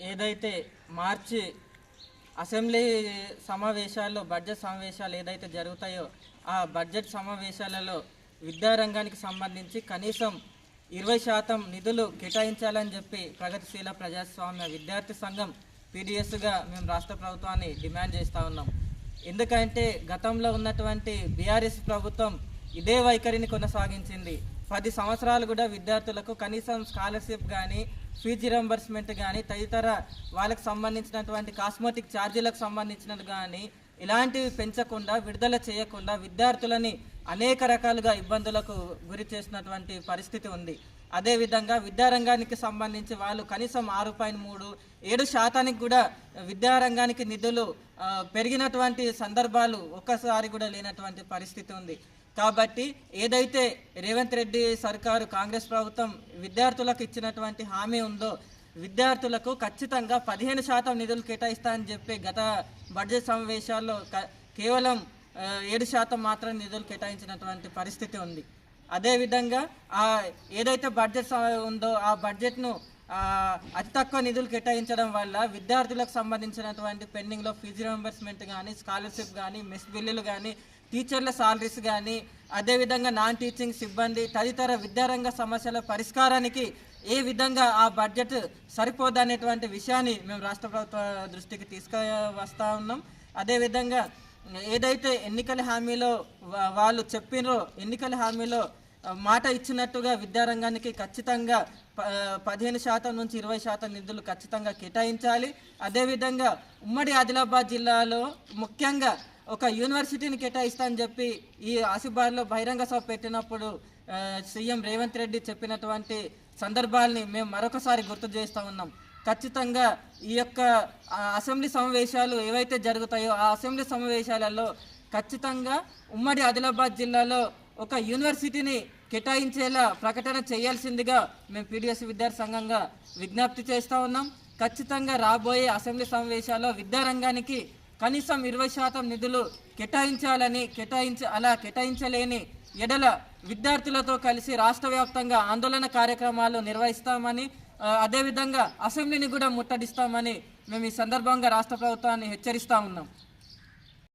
ఏదైతే మార్చి అసెంబ్లీ సమావేశాల్లో బడ్జెట్ సమావేశాలు ఏదైతే జరుగుతాయో ఆ బడ్జెట్ సమావేశాలలో విద్యారంగానికి సంబంధించి కనీసం ఇరవై శాతం నిధులు కేటాయించాలని చెప్పి ప్రగతిశీల ప్రజాస్వామ్య విద్యార్థి సంఘం పీడిఎస్గా మేము రాష్ట్ర ప్రభుత్వాన్ని డిమాండ్ చేస్తూ ఉన్నాం. ఎందుకంటే గతంలో ఉన్నటువంటి బీఆర్ఎస్ ప్రభుత్వం ఇదే వైఖరిని కొనసాగించింది. పది సంవత్సరాలు కూడా విద్యార్థులకు కనీసం స్కాలర్షిప్ కానీ ఫీజు రింబర్స్మెంట్ కానీ తదితర వాళ్ళకి సంబంధించినటువంటి కాస్మెటిక్ ఛార్జీలకు సంబంధించినది కానీ ఇలాంటివి పెంచకుండా విడుదల చేయకుండా విద్యార్థులని అనేక రకాలుగా ఇబ్బందులకు గురి చేసినటువంటి పరిస్థితి ఉంది. అదేవిధంగా విద్యారంగానికి సంబంధించి వాళ్ళు కనీసం ఆరు పాయింట్ మూడు ఏడు శాతానికి కూడా విద్యారంగానికి నిధులు పెరిగినటువంటి సందర్భాలు ఒక్కసారి కూడా లేనటువంటి పరిస్థితి ఉంది. కాబట్టి ఏదైతే రేవంత్ రెడ్డి సర్కారు కాంగ్రెస్ ప్రభుత్వం విద్యార్థులకు ఇచ్చినటువంటి హామీ ఉందో విద్యార్థులకు ఖచ్చితంగా పదిహేను శాతం నిధులు కేటాయిస్తా అని చెప్పి గత బడ్జెట్ సమావేశాల్లో కేవలం ఏడు శాతం మాత్రం నిధులు కేటాయించినటువంటి పరిస్థితి ఉంది. అదేవిధంగా ఆ ఏదైతే బడ్జెట్ ఉందో ఆ బడ్జెట్ను అతి తక్కువ నిధులు కేటాయించడం వల్ల విద్యార్థులకు సంబంధించినటువంటి పెండింగ్లో ఫీజు రింబర్స్మెంట్ కానీ స్కాలర్షిప్ కానీ మెస్ బిల్లులు కానీ టీచర్ల సాలరీస్ కానీ అదేవిధంగా నాన్ టీచింగ్ సిబ్బంది తదితర విద్యారంగ సమస్యల పరిష్కారానికి ఏ విధంగా ఆ బడ్జెట్ సరిపోదనేటువంటి విషయాన్ని మేము రాష్ట్ర ప్రభుత్వ దృష్టికి తీసుకువస్తా ఉన్నాం. అదేవిధంగా ఏదైతే ఎన్నికల హామీలో వాళ్ళు చెప్పినో ఎన్నికల హామీలో మాట ఇచ్చినట్టుగా విద్యారంగానికి ఖచ్చితంగా ప- పదిహేను శాతం నుంచి ఇరవై శాతం నిధులు ఖచ్చితంగా కేటాయించాలి. అదేవిధంగా ఉమ్మడి ఆదిలాబాద్ జిల్లాలో ముఖ్యంగా ఒక యూనివర్సిటీని కేటాయిస్తా అని చెప్పి ఈ ఆసిఫాబాద్లో బహిరంగ సభ పెట్టినప్పుడు సీఎం రేవంత్ రెడ్డి చెప్పినటువంటి సందర్భాల్ని మేము మరొకసారి గుర్తు చేస్తూ ఉన్నాం. ఖచ్చితంగా ఈ యొక్క అసెంబ్లీ సమావేశాలు ఏవైతే జరుగుతాయో ఆ అసెంబ్లీ సమావేశాలలో ఖచ్చితంగా ఉమ్మడి ఆదిలాబాద్ జిల్లాలో ఒక యూనివర్సిటీని కేటాయించేలా ప్రకటన చేయాల్సిందిగా మేము పీడిఎస్ విద్యార్థి సంఘంగా విజ్ఞప్తి చేస్తూ ఉన్నాం. ఖచ్చితంగా రాబోయే అసెంబ్లీ సమావేశాల్లో విద్యారంగానికి కనీసం ఇరవై శాతం నిధులు కేటాయించాలని కేటాయించ అలా కేటాయించలేని ఎడల విద్యార్థులతో కలిసి రాష్ట్ర వ్యాప్తంగా ఆందోళన కార్యక్రమాలు నిర్వహిస్తామని అదేవిధంగా అసెంబ్లీని కూడా ముట్టడిస్తామని మేము ఈ సందర్భంగా రాష్ట్ర ప్రభుత్వాన్ని హెచ్చరిస్తా ఉన్నాం.